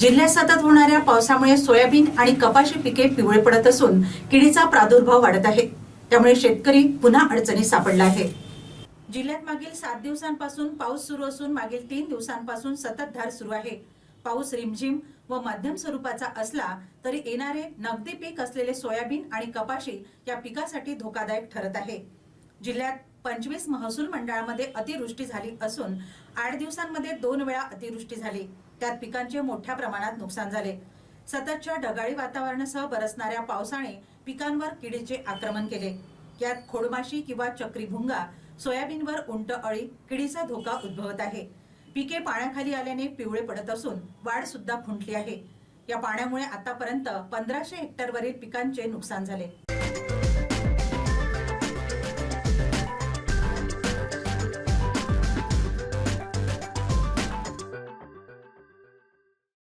जिल्ह्यात सतत होणाऱ्या पावसामुळे सोयाबीन आणि कपाशी पिके पिवळे पडत असून किडीचा प्रादुर्भाव वाढत आहे. त्यामुळे शेतकरी पुन्हा अडचणीत सापडला आहे. जिल्ह्यात मागील सात दिवसांपासून पाऊस सुरू असून मागील तीन दिवसांपासून सततधार सुरू आहे. पाऊस रिमझिम व मध्यम स्वरूपाचा असला तरी येणारे नगदी पीक असलेले सोयाबीन आणि कपाशी या पिकासाठी धोकादायक ठरत आहे. जिल्ह्यात पंचवीस महसूल मंडळामध्ये अतिवृष्टी झाली असून आठ दिवसांमध्ये दोन वेळा अतिवृष्टी झाली. त्यात पिकांचे मोठ्या प्रमाणात नुकसान झाले. सततच्या ढगाळी वातावरणासह बरसणाऱ्या पावसाने पिकांवर किडीचे आक्रमण केले. यात खोडमाशी किंवा चक्रीभुंगा सोयाबीनवर उंट अळी किडीचा धोका उद्भवत आहे. पिके पाण्याखाली आल्याने पिवळे पडत असून वाढ सुद्धा फुंटली आहे. या पाण्यामुळे आतापर्यंत पंधराशे हेक्टरवरील पिकांचे नुकसान झाले.